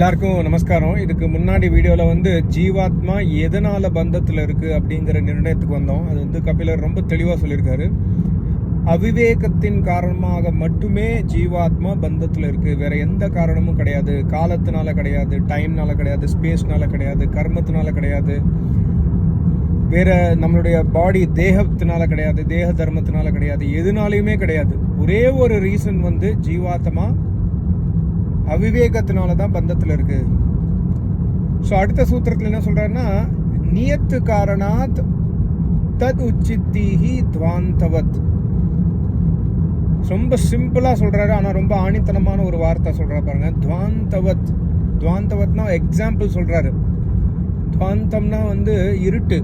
எல்லாருக்கும் நமஸ்காரம். இதுக்கு முன்னாடி வீடியோவில் வந்து ஜீவாத்மா எதனால் பந்தத்தில் இருக்குது அப்படிங்கிற நிர்ணயத்துக்கு வந்தோம். அது வந்து கபிலர் ரொம்ப தெளிவாக சொல்லியிருக்காரு. அவிவேகத்தின் காரணமாக மட்டுமே ஜீவாத்மா பந்தத்தில் இருக்குது வேற எந்த காரணமும் கிடையாது. காலத்தினால கிடையாது டைம்னால கிடையாது ஸ்பேஸ்னால கிடையாது கர்மத்தினால கிடையாது. வேற நம்மளுடைய பாடி தேகத்தினால கிடையாது தேக தர்மத்தினால கிடையாது. எதுனாலையுமே கிடையாது. ஒரே ஒரு ரீசன் வந்து ஜீவாத்மா அவிவேகத்தினால தான் பந்தத்தில் இருக்குது ஸோ அடுத்த சூத்திரத்தில் என்ன சொல்கிறாருன்னா நியத்து காரணாத் தத் உச்சித்தீஹி துவாந்தவத். ரொம்ப சிம்பிளாக சொல்கிறாரு ஆனால் ரொம்ப ஆணித்தனமான ஒரு வார்த்தை சொல்கிறா பாருங்க. துவாந்தவத். துவாந்தவத்னா எக்ஸாம்பிள் சொல்கிறாரு துவாந்தம்னா வந்து இருட்டு.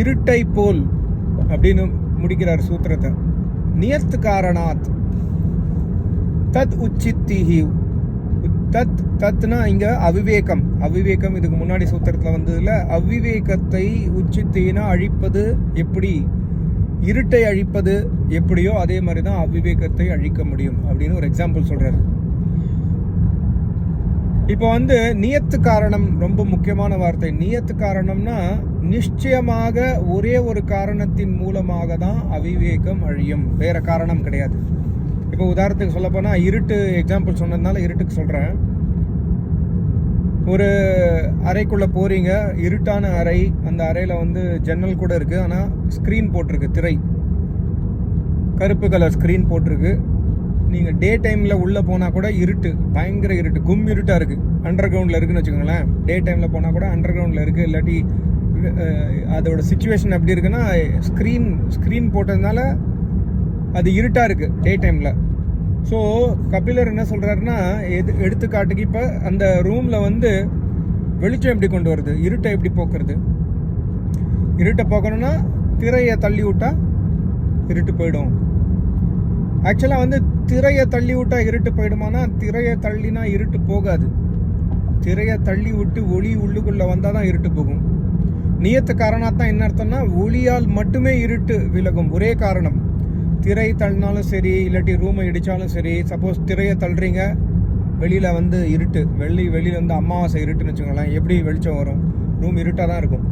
இருட்டை போல் அப்படின்னு முடிக்கிறார் சூத்திரத்தை. நியத்து காரணாத். தத் உச்சித்திஹி. தத் தத்னா இங்க அவிவேகம். அவிவேகம் இதுக்கு முன்னாடி சூத்திரத்துல வந்ததுல அவிவேகத்தை உச்சித்தினா அழிப்பது எப்படி? இருட்டை அழிப்பது எப்படியோ அதே மாதிரி தான் அவிவேகத்தை அழிக்க முடியும் அப்படின்னு ஒரு எக்ஸாம்பிள் சொல்றாரு. இப்போ வந்து நியத்து காரணம் ரொம்ப முக்கியமான வார்த்தை. நியத்து காரணம்னா நிச்சயமாக ஒரே ஒரு காரணத்தின் மூலமாக தான் அவிவேகம் அழியும். வேற காரணம் கிடையாது. இப்போ உதாரணத்துக்கு சொல்ல இருட்டு எக்ஸாம்பிள் சொன்னதுனால இருட்டுக்கு சொல்கிறேன் ஒரு அறைக்குள்ளே போகிறீங்க இருட்டான அறை அந்த அறையில் வந்து ஜன்னல் கூட இருக்குது ஆனால் ஸ்க்ரீன் போட்டிருக்கு திரை. கருப்பு கலர் ஸ்க்ரீன் போட்டிருக்கு. நீங்கள் டே டைமில் உள்ளே போனால் கூட இருட்டு பயங்கர இருட்டு கும் இருட்டாக இருக்குது அண்டர் கிரவுண்டில் இருக்குதுன்னு வச்சுக்கோங்களேன். டே டைமில் போனால் கூட அண்டர் கிரவுண்டில் இருக்குது இல்லாட்டி அதோட சுச்சுவேஷன் எப்படி இருக்குன்னா ஸ்க்ரீன் ஸ்க்ரீன் போட்டதுனால அது இருட்டாக இருக்குது டே டைமில் ஸோ கபிலர் என்ன சொல்கிறாருன்னா எது எடுத்துக்காட்டுக்கு இப்போ அந்த ரூமில் வந்து வெளிச்சம் எப்படி கொண்டு வருது? இருட்டை எப்படி போக்குறது? இருட்டை போக்கணும்னா திரையை தள்ளி விட்டா இருட்டு போயிடும். ஆக்சுவலாக வந்து திரையை தள்ளி விட்டா இருட்டு போயிடுமானா திரையை தள்ளினா இருட்டு போகாது. திரையை தள்ளி விட்டு ஒளி உள்ளுக்குள்ளே வந்தால் தான் இருட்டு போகும். நியத்து காரணத்தான் என்ன அர்த்தம்னா ஒளியால் மட்டுமே இருட்டு விலகும். ஒரே காரணம். திரை தள்ளினாலும் சரி இல்லாட்டி ரூமை இடித்தாலும் சரி சப்போஸ் திரையை தள்ளுறீங்க வெளியில் வந்து இருட்டு வெள்ளி வெளியில் வந்து அமாவாசை இருட்டுன்னு வச்சுக்கோங்களேன் எப்படி வெளிச்சம் வரும்? ரூம் இருட்டாக தான் இருக்கும்.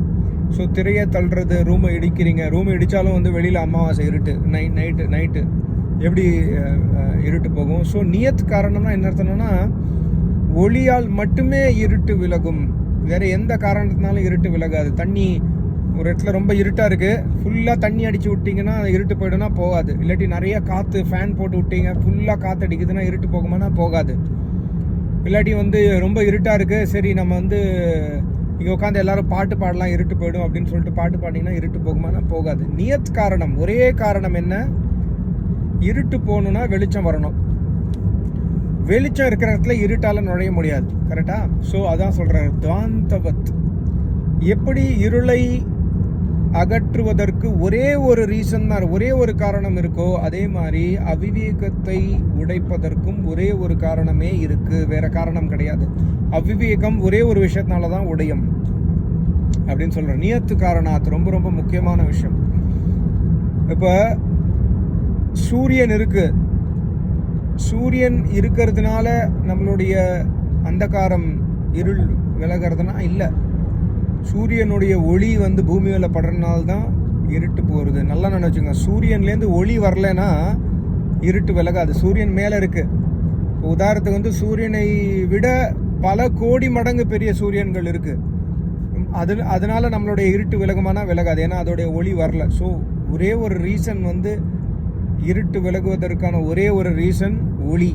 ஸோ திரையை தள்ளுறது ரூமை இடிக்கிறீங்க ரூமை இடித்தாலும் வந்து வெளியில் அமாவாசை இருட்டு நைட் நைட்டு நைட்டு எப்படி இருட்டு போகும்? ஸோ நியத் காரணம்னா என்ன அர்த்தம்னா ஒளியால் மட்டுமே இருட்டு விலகும். வேறு எந்த காரணத்தினாலும் இருட்டு விலகாது. தண்ணி ஒரு இடத்துல ரொம்ப இருட்டாக இருக்குது ஃபுல்லாக தண்ணி அடித்து விட்டிங்கன்னா இருட்டு போயிடும்னா போகாது. இல்லாட்டி நிறைய காற்று ஃபேன் போட்டு விட்டீங்க ஃபுல்லாக காற்று அடிக்குதுன்னா இருட்டு போகுமானா போகாது. இல்லாட்டி வந்து ரொம்ப இருட்டாக இருக்குது சரி நம்ம வந்து இங்கே உட்காந்து எல்லாரும் பாட்டு பாடலாம் இருட்டு போயிடும் அப்படின்னு சொல்லிட்டு பாட்டு பாடினீங்கன்னா இருட்டு போகுமானா போகாது. நியத் காரணம் ஒரே காரணம் என்ன? இருட்டு போகணுன்னா வெளிச்சம் வரணும். வெளிச்சம் இருக்கிற இடத்துல இருட்டால் நுழைய முடியாது. கரெக்டாக ஸோ அதான் சொல்கிறேன் துவாந்தவத் எப்படி இருளை அகற்றுவதற்கு ஒரே ஒரு ரீசன் தான் ஒரே ஒரு காரணம் இருக்கோ அதே மாதிரி அவிவேகத்தை உடைப்பதற்கும் ஒரே ஒரு காரணமே இருக்குது வேற காரணம் கிடையாது. அவிவேகம் ஒரே ஒரு விஷயத்தினால தான் உடையும். அப்படின்னு சொல்றேன் நியத்து காரணாத் ரொம்ப ரொம்ப முக்கியமான விஷயம். இப்போ சூரியன் இருக்கு. சூரியன் இருக்கிறதுனால நம்மளுடைய அந்தகாரம் இருள் விலகிறதுனா இல்லை. சூரியனுடைய ஒளி வந்து பூமி மேலே படுறதுனால தான் இருட்டு போகிறது நல்லா நினச்சிங்க சூரியன்லேருந்து ஒளி வரலைன்னா இருட்டு விலகாது. சூரியன் மேலே இருக்குது இப்போ உதாரணத்துக்கு வந்து சூரியனை விட பல கோடி மடங்கு பெரிய சூரியன்கள் இருக்குது அது அதனால் நம்மளுடைய இருட்டு விலகுமானா விலகாது. ஏன்னா அதோடைய ஒளி வரல. ஸோ ஒரே ஒரு ரீசன் வந்து இருட்டு விலகுவதற்கான ஒரே ஒரு ரீசன் ஒளி.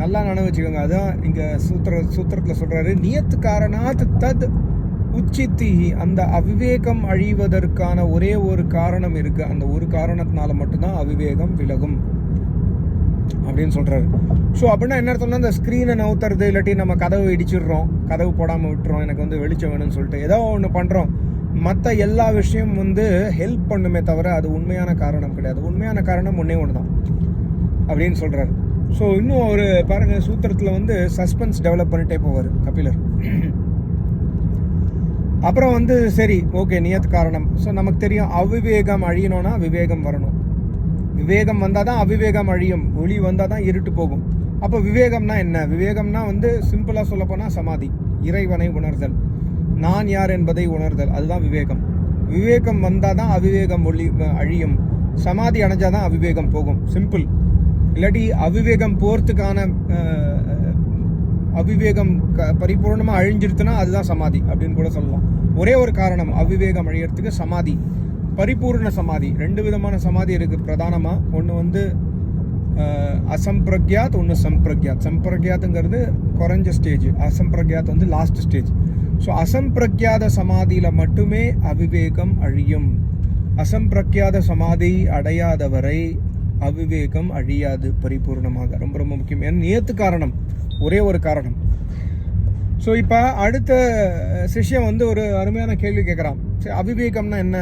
நல்லா நினைவு வச்சுக்கோங்க. அதான் இங்கே சூத்திர சூத்திரத்தில் சொல்கிறாரு நியத்து காரணாத் தத் உச்சித்தி அந்த அவிவேகம் அழிவதற்கான ஒரே ஒரு காரணம் இருக்கு. அந்த ஒரு காரணத்தினால மட்டும்தான் அவிவேகம் விலகும். அப்படின்னு சொல்றாரு. ஸோ அப்படின்னா என்ன அர்த்தம்னா இந்த ஸ்க்ரீனை நவுத்துறது இல்லாட்டி நம்ம கதவை இடிச்சிடுறோம். கதவு போடாமல் விட்டுறோம். எனக்கு வந்து வெளிச்சம் வேணும்னு சொல்லிட்டு ஏதோ ஒன்று பண்ணுறோம் மற்ற எல்லா விஷயம் வந்து ஹெல்ப் பண்ணுமே தவிர அது உண்மையான காரணம் கிடையாது. உண்மையான காரணம் ஒன்றே ஒன்று தான் அப்படின்னு சொல்றாரு. ஸோ இன்னும் ஒரு பாருங்க சூத்திரத்தில் வந்து சஸ்பென்ஸ் டெவலப் பண்ணிட்டே போவார் கபிலர். அப்புறம் வந்து சரி ஓகே நியத் காரணம். ஸோ நமக்கு தெரியும் அவிவேகம் அழியணும்னா விவேகம் வரணும். விவேகம் வந்தால் தான் அவிவேகம் அழியும். ஒளி வந்தால் தான் இருட்டு போகும். அப்போ விவேகம்னா என்ன? விவேகம்னா வந்து சிம்பிளாக சொல்லப்போனால் சமாதி. இறைவனை உணர்தல். நான் யார் என்பதை உணர்தல். அதுதான் விவேகம். விவேகம் வந்தால் தான் அவிவேகம் ஒளி அழியும். சமாதி அடைஞ்சால் தான் அவிவேகம் போகும். சிம்பிள் இல்லாட்டி அவிவேகம் போகிறதுக்கான அவிவேகம் க பரிபூர்ணமாக அழிஞ்சிருச்சுன்னா அதுதான் சமாதி அப்படின்னு கூட சொல்லலாம். ஒரே ஒரு காரணம் அவிவேகம் அழியறதுக்கு சமாதி. பரிபூர்ண சமாதி. ரெண்டு விதமான சமாதி இருக்குது பிரதானமாக ஒன்று வந்து அசம்பிரக்யாத் ஒன்று சம்பிரக்யாத். சம்பிரக்யாத்துங்கிறது குறைஞ்ச ஸ்டேஜ் அசம்பிரக்யாத் வந்து லாஸ்ட் ஸ்டேஜ் ஸோ அசம்பிரக்யாத சமாதியில் மட்டுமே அவிவேகம் அழியும். அசம்பிரக்யாத சமாதி அடையாதவரை அவிவேகம் அழியாது பரிபூர்ணமாக. ரொம்ப ரொம்ப முக்கியம். ஏன்னா நேத்து காரணம். ஒரே ஒரு காரணம். ஸோ இப்போ அடுத்த சிஷ்யம் வந்து ஒரு அருமையான கேள்வி கேட்குறான் சரி அவிவேகம்னா என்ன?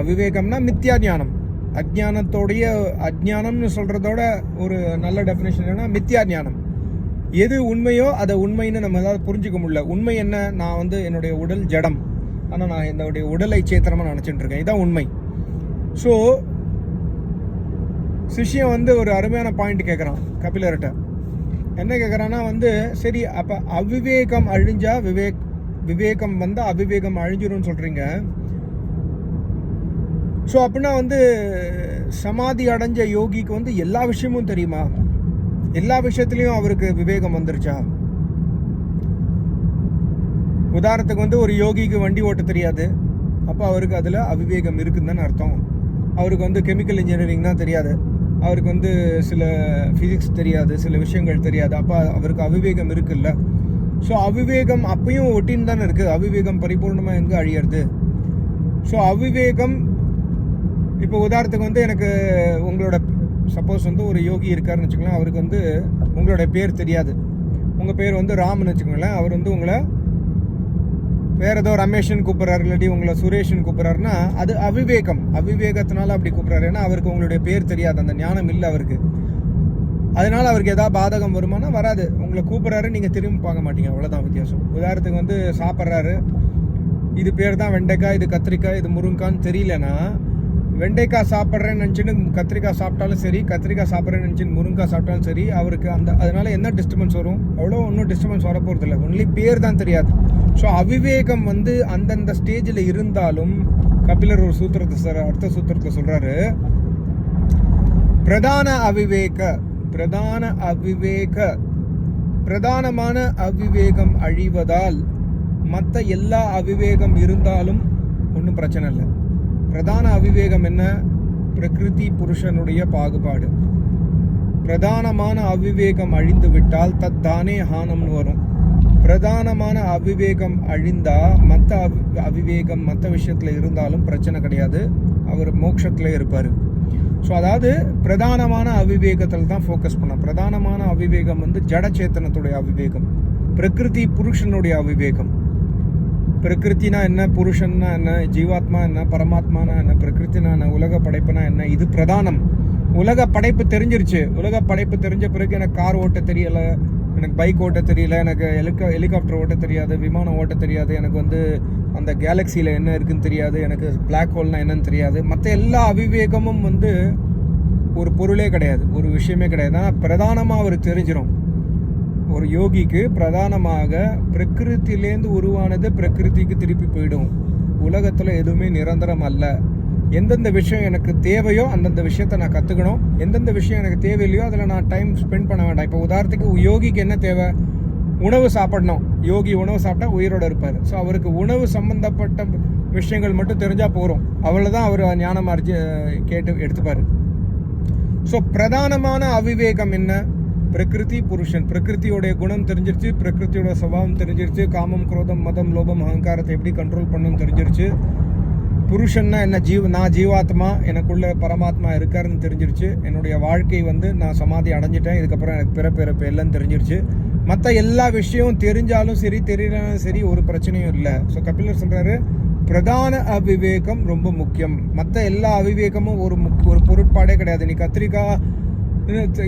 அவிவேகம்னா மித்யா ஞானம் அஜ்ஞானத்தோடைய அஜ்ஞானம்னு சொல்கிறதோட ஒரு நல்ல டெஃபினேஷன் என்னன்னா மித்யா ஞானம் எது உண்மையோ அதை உண்மைன்னு நம்ம ஏதாவது புரிஞ்சுக்க முடியல. உண்மை என்ன? நான் வந்து என்னுடைய உடல் ஜடம். ஆனால் நான் என்னுடைய உடலை சேத்திரமாக நினச்சிட்டு இருக்கேன். இதான் உண்மை. ஸோ சிஷியம் வந்து ஒரு அருமையான பாயிண்ட் கேட்குறான் கபிலர்கிட்ட என்ன கேட்குறான்னா வந்து சரி அப்போ அவிவேகம் அழிஞ்சா விவேக் விவேகம் வந்தால் அவிவேகம் அழிஞ்சிரும்னு சொல்கிறீங்க ஸோ அப்படின்னா வந்து சமாதி அடைஞ்ச யோகிக்கு வந்து எல்லா விஷயமும் தெரியுமா? எல்லா விஷயத்துலையும் அவருக்கு விவேகம் வந்துருச்சா? உதாரணத்துக்கு வந்து ஒரு யோகிக்கு வண்டி ஓட்ட தெரியாது. அப்போ அவருக்கு அதில் அவிவேகம் இருக்குதுன்னு தானே அர்த்தம். அவருக்கு வந்து கெமிக்கல் இன்ஜினியரிங் தான் தெரியாது. அவருக்கு வந்து சில ஃபிசிக்ஸ் தெரியாது சில விஷயங்கள் தெரியாது. அப்போ அவருக்கு அவிவேகம் இருக்குல்ல. ஸோ அவிவேகம் அப்பயும் ஒட்டின்னு தானே இருக்குது அவிவேகம் பரிபூர்ணமாக எங்கே அழியிறது? ஸோ அவிவேகம் இப்போ உதாரணத்துக்கு வந்து எனக்கு உங்களோட சப்போஸ் வந்து ஒரு யோகி இருக்காருன்னு வச்சுக்கோங்களேன் அவருக்கு வந்து உங்களோட பேர் தெரியாது. உங்கள் பேர் வந்து ராம்னு வச்சுக்கோங்களேன். அவர் வந்து உங்களை வேற ஏதோ ரமேஷன் கூப்பிட்றாரு இல்லாட்டி உங்களை சுரேஷன் கூப்பிட்றாருன்னா அது அவிவேகம். அவிவேகத்தினால அப்படி கூப்பிட்றாரு. ஏன்னா அவருக்கு உங்களுடைய பேர் தெரியாது. அந்த ஞானம் இல்லை அவருக்கு. அதனால அவருக்கு எதாவது பாதகம் வருமானா வராது. உங்களை கூப்பிட்றாரு நீங்கள் திரும்பி பார்க்க மாட்டீங்க. அவ்வளோதான் வித்தியாசம். உதாரணத்துக்கு வந்து சாப்பிட்றாரு. இது பேர் தான் வெண்டைக்காய் இது கத்திரிக்காய் இது முருங்கான்னு தெரியலன்னா வெண்டைக்காய் சாப்பிட்றேன்னு நினச்சின்னு கத்திரிக்காய் சாப்பிட்டாலும் சரி கத்திரிக்காய் சாப்பிட்றேன்னு நினச்சின்னு முருங்காய் சாப்பிட்டாலும் சரி அவருக்கு அந்த அதனால என்ன டிஸ்டர்பன்ஸ் வரும்? அவ்வளோ ஒன்றும் டிஸ்டர்பன்ஸ் வர போகிறது இல்லை ஒன்லி பேர் தான் தெரியாது. ஸோ அவிவேகம் வந்து அந்தந்த ஸ்டேஜில் இருந்தாலும் கபிலர் ஒரு சூத்திரத்தை சார் அடுத்த சூத்திரத்தை சொல்கிறாரு பிரதான அவிவேக பிரதான அவிவேக பிரதானமான அவிவேகம் அழிவதால் மற்ற எல்லா அவிவேகம் இருந்தாலும் ஒன்றும் பிரச்சனை இல்லை. பிரதான அவிவேகம் என்ன? பிரகிருதி புருஷனுடைய பாகுபாடு. பிரதானமான அவிவேகம் அழிந்து விட்டால் தத்தானே ஹானம்னு வரும். பிரதானமான அவிவேகம் அழிந்தா மற்ற அவி அவிவேகம் மற்ற விஷயத்தில் இருந்தாலும் பிரச்சனை கிடையாது. அவர் மோட்சத்தில் இருப்பார். ஸோ அதாவது பிரதானமான அவிவேகத்தில் தான் ஃபோக்கஸ் பண்ணோம். பிரதானமான அவிவேகம் வந்து ஜடச்சேத்தனத்துடைய அவிவேகம். பிரகிருதி புருஷனுடைய அவிவேகம். பிரகிருத்தினா என்ன புருஷன்னா என்ன ஜீவாத்மா என்ன பரமாத்மானா என்ன பிரகிருத்தினா என்ன உலக படைப்புனா என்ன இது பிரதானம். உலக படைப்பு தெரிஞ்சிருச்சு. உலக படைப்பு தெரிஞ்ச பிறகு எனக்கு கார் ஓட்ட தெரியல எனக்கு பைக் ஓட்ட தெரியல எனக்கு ஹெலிகா ஹெலிகாப்டர் ஓட்ட தெரியாது விமானம் ஓட்ட தெரியாது எனக்கு வந்து அந்த கேலக்சியில் என்ன இருக்குன்னு தெரியாது எனக்கு பிளாக் ஹோல்னால் என்னன்னு தெரியாது. மற்ற எல்லா அவிவேகமும் வந்து ஒரு பொருளே கிடையாது ஒரு விஷயமே கிடையாது. ஆனால் பிரதானமாக அவர் தெரிஞ்சிடும் ஒரு யோகிக்கு பிரதானமாக பிரகிருத்திலேருந்து உருவானது பிரகிருதிக்கு திருப்பி போயிடும். உலகத்தில் எதுவுமே நிரந்தரம் அல்ல. எந்தெந்த விஷயம் எனக்கு தேவையோ அந்தந்த விஷயத்த நான் கற்றுக்கணும் எந்தெந்த விஷயம் எனக்கு தேவையில்லையோ அதில் நான் டைம் ஸ்பெண்ட் பண்ண வேண்டாம். இப்போ உதாரணத்துக்கு யோகிக்கு என்ன தேவை? உணவு சாப்பிடணும். யோகி உணவு சாப்பிட்டா உயிரோட இருப்பார். ஸோ அவருக்கு உணவு சம்பந்தப்பட்ட விஷயங்கள் மட்டும் தெரிஞ்சால் போகிறோம் அவ்வளோதான் அவர் ஞானம் கேட்டு எடுத்துப்பார். ஸோ பிரதானமான அவிவேகம் என்ன? பிரகிருதி புருஷன். பிரகிருதியோடைய குணம் தெரிஞ்சிருச்சு பிரகிருத்தியோட சுபாவம் தெரிஞ்சிருச்சு காமம் குரோதம் மதம் லோபம் அகங்காரத்தை எப்படி கண்ட்ரோல் பண்ணணும்னு தெரிஞ்சிருச்சு. புருஷன்னா என்ன? ஜீவ நான் ஜீவாத்மா எனக்குள்ள பரமாத்மா இருக்காருன்னு தெரிஞ்சிருச்சு. என்னுடைய வாழ்க்கை வந்து நான் சமாதி அடைஞ்சிட்டேன். இதுக்கப்புறம் எனக்கு பிறப்பு இறப்பு எல்லாம் தெரிஞ்சிருச்சு. மற்ற எல்லா விஷயமும் தெரிஞ்சாலும் சரி தெரியலனாலும் சரி ஒரு பிரச்சனையும் இல்லை. ஸோ கபிலர் சொல்கிறாரு பிரதான அவிவேகம் ரொம்ப முக்கியம். மற்ற எல்லா அவிவேகமும் ஒரு முக் ஒரு பொருட்பாடே கிடையாது. நீ கத்திரிக்காய்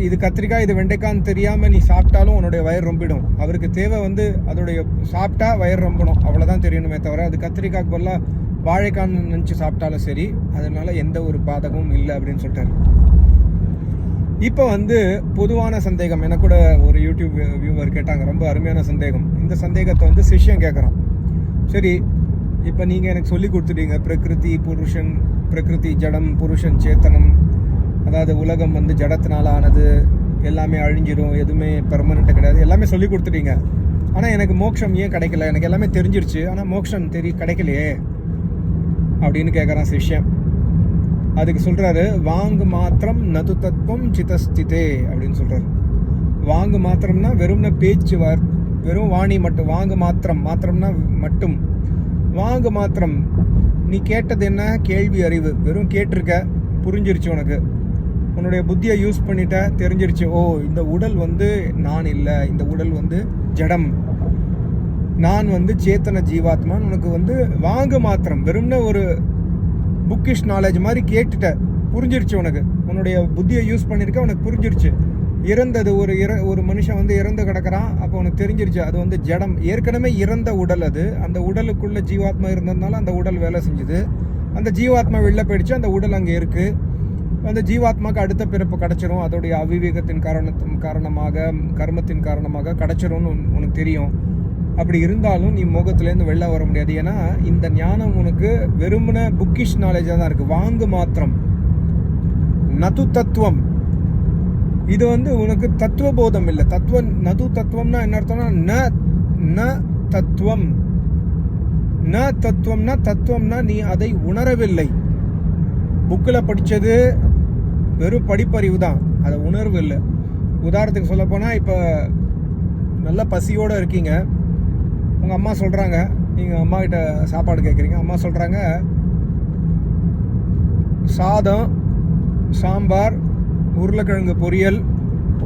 இது கத்திரிக்காய் இது வெண்டைக்கான்னு தெரியாமல் நீ சாப்பிட்டாலும் உன்னுடைய வயிறு ரொம்பிடும். அவருக்கு தேவை வந்து அதோடைய சாப்பிட்டா வயர் ரொம்பணும். அவ்வளோதான் தெரியணுமே தவிர அது கத்திரிக்காய்க்கு பதிலாக வாழைக்கான்னு நினச்சி சாப்பிட்டாலும் சரி அதனால எந்த ஒரு பாதகமும் இல்லை அப்படின்னு சொல்லிட்டாரு. இப்போ வந்து பொதுவான சந்தேகம் எனக்கு கூட ஒரு யூடியூப் வியூவர் கேட்டாங்க ரொம்ப அருமையான சந்தேகம். இந்த சந்தேகத்தை வந்து சிஷ்யம் கேட்குறான் சரி இப்போ நீங்கள் எனக்கு சொல்லி கொடுத்துட்டீங்க பிரகிருதி புருஷன் பிரகிருதி ஜடம் புருஷன் சேத்தனம் அதாவது உலகம் வந்து ஜடத்தினால் ஆனது எல்லாமே அழிஞ்சிடும் எதுவுமே பெர்மனெண்ட்டாக கிடையாது. எல்லாமே சொல்லி கொடுத்துட்டீங்க. ஆனால் எனக்கு மோட்சம் ஏன் கிடைக்கல? எனக்கு எல்லாமே தெரிஞ்சிருச்சு. ஆனால் மோட்சம் தெரிய கிடைக்கலையே அப்படின்னு கேட்குறான் சிஷ்யம் அதுக்கு சொல்கிறாரு வாங்கு மாத்திரம் நது தத்துவம் சிதஸ்திதே அப்படின்னு சொல்கிறாரு வாங்கு மாத்திரம்னா வெறும் பேச்சு வார் வெறும் வாணி மட்டும் வாங்கு மாத்திரம் மாத்திரம்னா மட்டும். வாங்கு மாத்திரம் நீ கேட்டது என்ன? கேள்வி அறிவு. வெறும் கேட்டிருக்க புரிஞ்சிருச்சு உனக்கு. உன்னுடைய புத்தியை யூஸ் பண்ணிட்ட தெரிஞ்சிருச்சு ஓ இந்த உடல் வந்து நான் இல்லை இந்த உடல் வந்து ஜடம். நான் வந்து சேத்தன ஜீவாத்மான்னு உனக்கு வந்து வாங்கு மாத்திரம். வெறும்ன ஒரு புக்கிஷ் நாலேஜ் மாதிரி கேட்டுட்ட. புரிஞ்சிருச்சு உனக்கு. உன்னுடைய புத்தியை யூஸ் பண்ணியிருக்க உனக்கு புரிஞ்சிருச்சு. இறந்தது ஒரு இற ஒரு மனுஷன் வந்து இறந்து கிடக்குறான் அப்போ உனக்கு தெரிஞ்சிருச்சு அது வந்து ஜடம். ஏற்கனவே இறந்த உடல் அது. அந்த உடலுக்குள்ள ஜீவாத்மா இருந்ததுனால அந்த உடல் வேலை செஞ்சுது. அந்த ஜீவாத்மா வெளில போயிடுச்சு அந்த உடல் அங்கே இருக்குது அந்த ஜீவாத்மாக்கு அடுத்த பிறப்பு கிடைச்சிரும். அதோடைய அவிவேகத்தின் காரணத்தின் காரணமாக கர்மத்தின் காரணமாக கிடைச்சிரும்னு உன்- உனக்கு தெரியும். அப்படி இருந்தாலும் நீ முகத்துலேருந்து வெளில வர முடியாது. ஏன்னா இந்த ஞானம் உனக்கு வெறுமன புக்கிஷ் நாலேஜாக தான் இருக்குது வாங்கு மாத்திரம். நது தத்துவம். இது வந்து உனக்கு தத்துவ போதம் இல்லை. தத்துவ நது தத்துவம்னா என்ன அர்த்தம்னா ந ந தத்துவம். ந தத்துவம்னா தத்துவம்னா நீ அதை உணரவில்லை. புக்கில் படித்தது வெறும் படிப்பறிவு தான். அதை உணர்வு இல்லை. உதாரணத்துக்கு சொல்ல போனால் இப்போ நல்ல பசியோடு இருக்கீங்க. உங்கள் அம்மா சொல்கிறாங்க நீங்கள் அம்மாக்கிட்ட சாப்பாடு கேட்குறீங்க அம்மா சொல்கிறாங்க சாதம் சாம்பார் உருளைக்கிழங்கு பொரியல்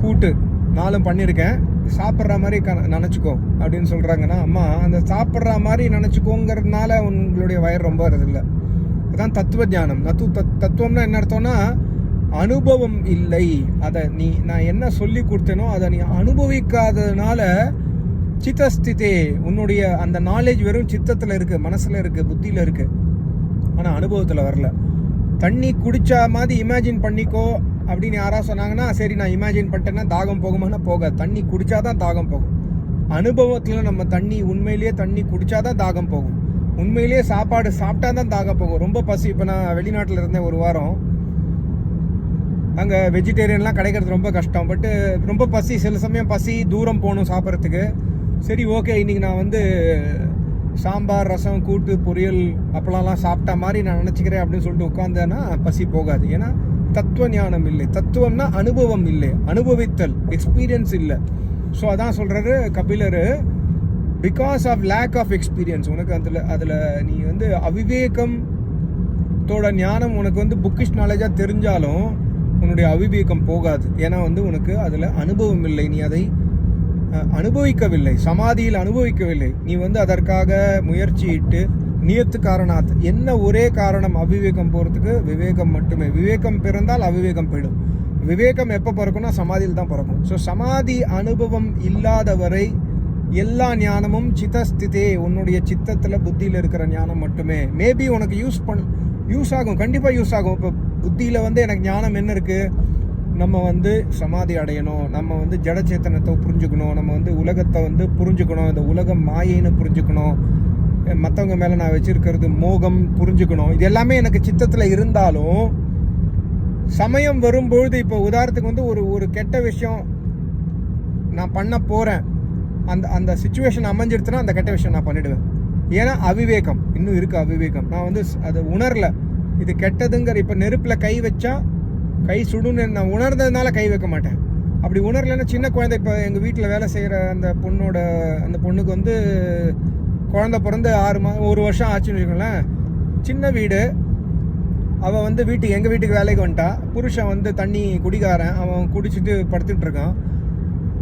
கூட்டு நாலும் பண்ணியிருக்கேன் சாப்பிட்ற மாதிரி க நினச்சிக்கோ அப்படின்னு சொல்கிறாங்கன்னா அம்மா அந்த சாப்பிட்ற மாதிரி நினச்சிக்கோங்கிறதுனால உங்களுடைய வயர் ரொம்ப இல்லை. அதுதான் தத்துவ தியானம் தத்துவ தத் தத்துவம்னா என்ன அர்த்தம்னா அனுபவம் இல்லை. அதை நீ நான் என்ன சொல்லி கொடுத்தேனோ அதை நீ அனுபவிக்காததுனால சித்தஸ்திதே உன்னுடைய அந்த நாலேஜ் வெறும் சித்தத்தில் இருக்குது மனசில் இருக்குது புத்தியில் இருக்குது ஆனால் அனுபவத்தில் வரல. தண்ணி குடித்தா மாதிரி இமேஜின் பண்ணிக்கோ அப்படின்னு யாராவது சொன்னாங்கன்னா சரி நான் இமேஜின் பண்ணிட்டேன்னா தாகம் போகுமானா போகாது. தண்ணி குடித்தா தான் தாகம் போகும். அனுபவத்தில் நம்ம தண்ணி உண்மையிலேயே தண்ணி குடித்தா தான் தாகம் போகும். உண்மையிலேயே சாப்பாடு சாப்பிட்டா தான் தாகம் போகும். ரொம்ப பசி இப்போ நான் வெளிநாட்டில் இருந்தேன் ஒரு வாரம். அங்கே வெஜிடேரியன்லாம் கிடைக்கிறது ரொம்ப கஷ்டம். பட்டு ரொம்ப பசி சில சமயம் பசி தூரம் போகணும் சாப்பிட்றதுக்கு. சரி ஓகே இன்றைக்கி நான் வந்து சாம்பார் ரசம் கூட்டு பொரியல் அப்பளம்லாம் சாப்பிட்ட மாதிரி நான் நினச்சிக்கிறேன் அப்படின்னு சொல்லிட்டு உட்காந்தேன்னா பசி போகாது. ஏன்னா தத்துவ ஞானம் இல்லை. தத்துவம்னா அனுபவம் இல்லை. அனுபவித்தல் எக்ஸ்பீரியன்ஸ் இல்லை. ஸோ அதான் சொல்கிறாரு Kapilar. Because of lack of experience உனக்கு அதில் அதில் நீ வந்து அவிவேகம் தோட ஞானம் உனக்கு வந்து புக்கிஷ் நாலேஜாக தெரிஞ்சாலும் உன்னுடைய அவிவேகம் போகாது. ஏன்னா வந்து உனக்கு அதில் அனுபவம் இல்லை. நீ அதை அனுபவிக்கவில்லை. சமாதியில் அனுபவிக்கவில்லை. நீ வந்து அதற்காக முயற்சியிட்டு நியத்து காரணாத் என்ன ஒரே காரணம் அவிவேகம் போகிறதுக்கு விவேகம் மட்டுமே. விவேகம் பிறந்தால் அவிவேகம் போயிடும் விவேகம் எப்போ பிறக்கும்னா சமாதியில் தான் பிறக்கும். ஸோ சமாதி அனுபவம் இல்லாதவரை எல்லா ஞானமும் சித்தஸ்திதே. உன்னுடைய சித்தத்தில் புத்தியில் இருக்கிற ஞானம் மட்டுமே. மேபி உனக்கு யூஸ் பண் யூஸ் ஆகும். கண்டிப்பாக யூஸ் ஆகும். இப்போ புத்தியில் வந்து எனக்கு ஞானம் என்ன இருக்குது நம்ம வந்து சமாதி அடையணும். நம்ம வந்து ஜடச்சேத்தனத்தை புரிஞ்சுக்கணும். நம்ம வந்து உலகத்தை வந்து புரிஞ்சுக்கணும். இந்த உலகம் மாயைன்னு புரிஞ்சுக்கணும். மற்றவங்க மேலே நான் வச்சுருக்கிறது மோகம் புரிஞ்சுக்கணும். இது எல்லாமே எனக்கு சித்தத்தில் இருந்தாலும் சமயம் வரும்பொழுது இப்போ உதாரணத்துக்கு வந்து ஒரு ஒரு கெட்ட விஷயம் நான் பண்ண போகிறேன் அந்த அந்த சுச்சுவேஷன் அமைஞ்சிடுச்சுன்னா அந்த கெட்ட விஷயம் நான் பண்ணிடுவேன். ஏன்னா அவிவேகம். இன்னும் இருக்குது அவிவேகம். நான் வந்து அதை உணரல. இது கெட்டதுங்கிற இப்போ நெருப்பில் கை வச்சா கை சுடுன்னு நான் உணர்ந்ததுனால கை வைக்க மாட்டேன். அப்படி உணரலைன்னா சின்ன குழந்தை இப்போ எங்கள் வீட்டில் வேலை செய்கிற அந்த பொண்ணோட அந்த பொண்ணுக்கு வந்து குழந்த பிறந்து ஆறு மா ஒரு வருஷம் ஆச்சுன்னு வச்சுக்கோங்களேன். சின்ன வீடு. அவள் வந்து வீட்டுக்கு எங்கள் வீட்டுக்கு வேலைக்கு வந்துட்டா. புருஷன் வந்து தண்ணி குடிக்காரன். அவன் குடிச்சிட்டு படுத்துட்டு இருக்கான்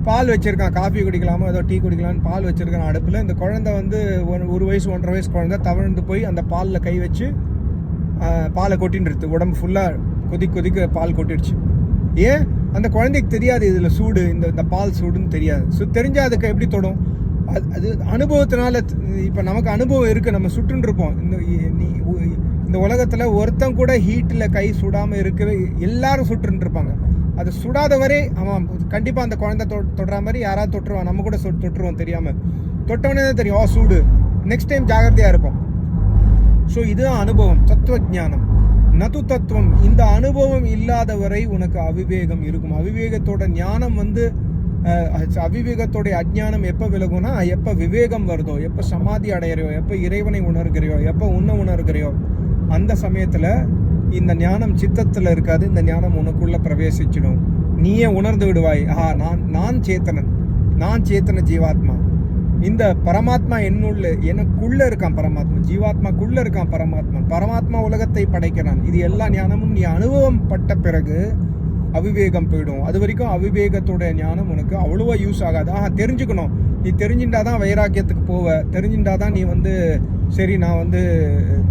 பால் வச்சுருக்கான். காஃபி குடிக்கலாமா ஏதோ டீ குடிக்கலாம்னு பால் வச்சுருக்கான் அடுப்பில். இந்த குழந்தை வந்து ஒரு ஒரு வயசு ஒன்றரை வயசு குழந்தை தவழ்ந்து போய் அந்த பாலில் கை வச்சு பாலை கொட்டின்றது. உடம்பு ஃபுல்லாக கொதிக்க கொதிக்க பால் கொட்டிடுச்சு. ஏன்? அந்த குழந்தைக்கு தெரியாது இதில் சூடு இந்த இந்த பால் சூடுன்னு தெரியாது. ஸோ தெரிஞ்சால் அதுக்கு எப்படி தொடும்? அது அது அனுபவத்தினால இப்போ நமக்கு அனுபவம் இருக்குது நம்ம சுட்டுருப்போம் இந்த நீ இந்த உலகத்தில் ஒருத்தன் கூட ஹீட்டில் கை சுடாமல் இருக்கவே எல்லாரும் சுட்டுன்னு அது சுடாத வரை அவன் கண்டிப்பாக அந்த குழந்தை தொ தொடுற மாதிரி யாராவது தொட்டுருவான் நம்ம கூட சொ- தொட்டுருவோம் தெரியாமல் தொட்டவனே தான் தெரியும். ஓ சூடு. நெக்ஸ்ட் டைம் ஜாகிரதையாக இருப்போம். ஸோ இதுதான் அனுபவம் தத்துவ ஞானம் நது தத்துவம் இந்த அனுபவம் இல்லாத வரை உனக்கு அவிவேகம் இருக்கும். அவிவேகத்தோட ஞானம் வந்து அவிவேகத்தோடைய அஜ்ஞானம் எப்போ விலகும்னா எப்போ விவேகம் வருதோ எப்போ சமாதி அடையிறையோ எப்போ இறைவனை உணர்கிறையோ எப்போ உன்ன உணர்கிறையோ அந்த சமயத்தில் இந்த ஞானம் சித்தத்தில் இருக்காது இந்த ஞானம் உனக்குள்ளே பிரவேசிச்சிடும். நீயே உணர்ந்து விடுவாய். ஆஹா நான் நான் சேத்தனன். நான் சேத்தன ஜீவாத்மா. இந்த பரமாத்மா என்னுள்ள எனக்குள்ள இருக்கான் பரமாத்மா ஜீவாத்மாக்குள்ள இருக்கான் பரமாத்மா பரமாத்மா உலகத்தை படைக்கிறான். இது எல்லா ஞானமும் நீ அனுபவம் பட்ட பிறகு அவிவேகம் போயிடும். அது வரைக்கும் அவிவேகத்தோட ஞானம் உனக்கு அவ்வளோவா யூஸ் ஆகாது. ஆஹா தெரிஞ்சுக்கணும். நீ தெரிஞ்சுட்டா தான் வைராக்கியத்துக்கு போவ. தெரிஞ்சுட்டா தான் நீ வந்து சரி நான் வந்து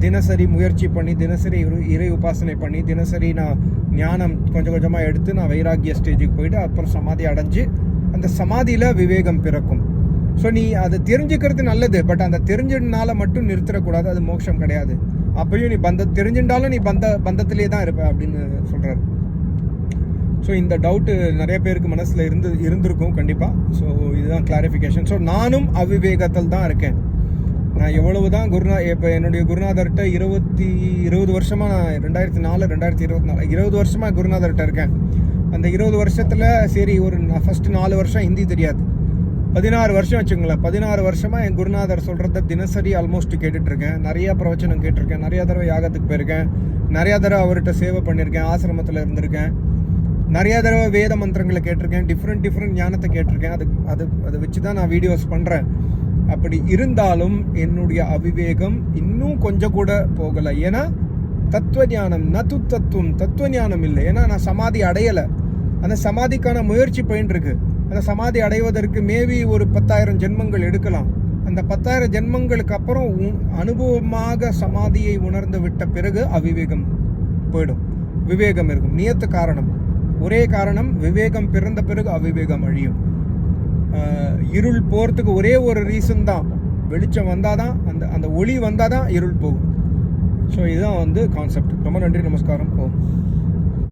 தினசரி முயற்சி பண்ணி தினசரி இறை உபாசனை பண்ணி தினசரி நான் ஞானம் கொஞ்சம் கொஞ்சமாக எடுத்து நான் வைராக்கிய ஸ்டேஜுக்கு போயிட்டு அப்புறம் சமாதி அடைஞ்சு அந்த சமாதியில் விவேகம் பிறக்கும். ஸோ நீ அதை தெரிஞ்சுக்கிறது நல்லது பட் அந்த தெரிஞ்சதுனால மட்டும் நிறுத்திடக்கூடாது அது மோட்சம் கிடையாது. அப்பயும் நீ பந்த தெரிஞ்சுட்டாலும் நீ பந்த பந்தத்திலே தான் இருப்ப அப்படின்னு சொல்கிறாரு ஸோ இந்த டவுட்டு நிறைய பேருக்கு மனசில் இருந்து இருந்திருக்கும் கண்டிப்பாக ஸோ இதுதான் கிளாரிஃபிகேஷன் ஸோ நானும் அவிவேகத்தில் தான் இருக்கேன். நான் எவ்வளவு தான் குருநா இப்போ என்னுடைய குருநாதர்கிட்ட இருபத்தி இருபது வருஷமாக நான் ரெண்டாயிரத்தி நாலு ரெண்டாயிரத்தி இருபத்தி நாலு இருபது வருஷமாக குருநாதர்கிட்ட இருக்கேன். அந்த இருபது வருஷத்தில் சரி ஒரு ஃபஸ்ட்டு நாலு வருஷம் ஹிந்தி தெரியாது. பதினாறு வருஷம் வச்சுங்களேன். பதினாறு வருஷமாக என் குருநாதர் சொல்கிறத தினசரி ஆல்மோஸ்ட் கேட்டுட்ருக்கேன். நிறையா பிரவச்சனம் கேட்டிருக்கேன் நிறையா தடவை யாகத்துக்கு போயிருக்கேன். நிறையா தடவை அவர்கிட்ட சேவை பண்ணியிருக்கேன். ஆசிரமத்தில் இருந்திருக்கேன். நிறையா தடவை வேத மந்திரங்களை கேட்டிருக்கேன். டிஃப்ரெண்ட் டிஃப்ரெண்ட் ஞானத்தை கேட்டிருக்கேன். அது அது அதை வச்சு தான் நான் வீடியோஸ் பண்ணுறேன் அப்படி இருந்தாலும் என்னுடைய அவிவேகம் இன்னும் கொஞ்சம் கூட போகலை. ஏன்னா தத்துவ ஞானம் நது தத்துவம் தத்துவ ஞானம் இல்லை. ஏன்னா நான் சமாதி அடையலை. அந்த சமாதிக்கான முயற்சி போயின்னு இருக்குது அந்த சமாதி அடைவதற்கு மேபி ஒரு பத்தாயிரம் ஜென்மங்கள் எடுக்கலாம். அந்த பத்தாயிரம் ஜென்மங்களுக்கு அப்புறம் உ- அனுபவமாக சமாதியை உணர்ந்து விட்ட பிறகு அவிவேகம் போயிடும். விவேகம் இருக்கும். நியத்து காரணம். ஒரே காரணம் விவேகம் பிறந்த பிறகு அவிவேகம் அழியும். இருள் போகிறதுக்கு ஒரே ஒரு ரீசன் தான். வெளிச்சம் வந்தால் தான் அந்த அந்த ஒளி வந்தால் தான் இருள் போகும். ஸோ இதுதான் வந்து கான்செப்ட் ரொம்ப நன்றி நமஸ்காரம். ஓம்.